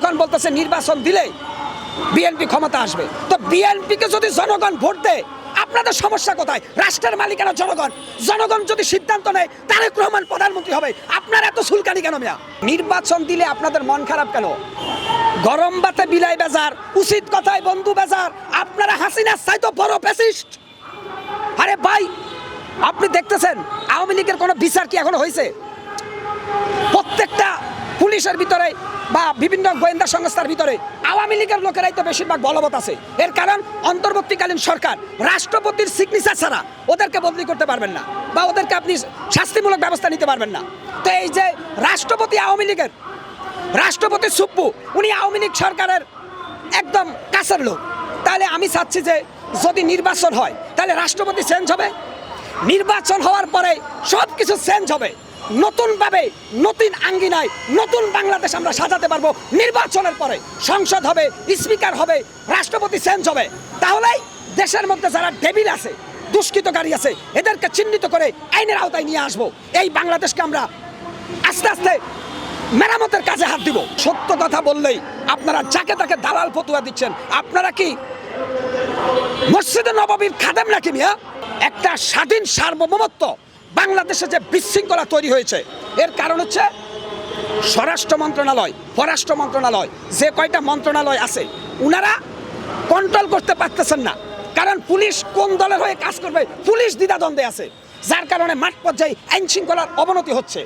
এখন বলতেছে নির্বাচন দিলে বিএনপি ক্ষমতা আসবে। তো বিএনপিকে যদি জনগণ ভোট দেয়, আপনাদের সমস্যা কোথায়? রাষ্ট্রের মালিকানা জনগণ। জনগণ যদি সিদ্ধান্ত নেয়, তারেক রহমান প্রধানমন্ত্রী হবে। আপনার এত সুলকানি কেন মিয়া? নির্বাচন দিলে আপনাদের মন খারাপ কেন? গরম বাতে বিলাই বেজার, উচিত কথায় বন্ধু বেজার। আপনারা হাসিনার চাইতো বড় ফ্যাসিস্ট আরে ভাই, আপনি দেখতেছেন, আওয়ামী লীগের কোনো বিচার কি এখন হয়েছে? প্রত্যেকটা পুলিশের ভিতরে বা বিভিন্ন গোয়েন্দা সংস্থার ভিতরে আওয়ামী লীগের লোকেরাই তো বেশিরভাগ বলবৎ আছে। এর কারণ অন্তর্বর্তীকালীন সরকার, রাষ্ট্রপতির সিগনেচার ছাড়া ওদেরকে বদলি করতে পারবেন না বা ওদেরকে আপনি শাস্তিমূলক ব্যবস্থা নিতে পারবেন না। তো এই যে রাষ্ট্রপতি আওয়ামী লীগের, রাষ্ট্রপতি সুপ্পু, উনি আওয়ামী লীগ সরকারের একদম কাছের লোক। তাহলে আমি চাচ্ছি যে যদি নির্বাচন হয়, তাহলে রাষ্ট্রপতি চেঞ্জ হবে। নির্বাচন হওয়ার পরে কিছু চেঞ্জ হবে। নতুনভাবে নতুন আঙ্গিনায় নতুন বাংলাদেশ আমরা সাজাতে পারব নির্বাচনের পরে। সংসদ হবে, স্পিকার হবে, রাষ্ট্রপতি চেঞ্জ হবে। তাহলেই দেশের মধ্যে যারা ডেবিল আছে দুষ্কৃতকারী আছে, এদেরকে চিহ্নিত করে আইনের আওতায় নিয়ে আসব। এই বাংলাদেশকে আমরা আস্তে আস্তে মেরামতের কাজে হাত দিব। সত্য কথা বললেই আপনারা যাকে তাকে দালাল ফতুয়া দিচ্ছেন, আপনারা কি মসজিদে নবাবির খাদেম নাকি মিয়া? একটা স্বাধীন সার্বভৌমত্ব বাংলাদেশে যে বিশৃঙ্খলা তৈরি হয়েছে, এর কারণ হচ্ছে স্বরাষ্ট্র মন্ত্রণালয়, পররাষ্ট্র মন্ত্রণালয়, যে কয়টা মন্ত্রণালয় আছে, উনারা কন্ট্রোল করতে পারতেছেন না। কারণ পুলিশ কোন দলের হয়ে কাজ করবে, পুলিশ দ্বিধাদ্বন্দ্বে আছে। যার কারণে মাঠ পর্যায়ে আইন শৃঙ্খলার অবনতি হচ্ছে।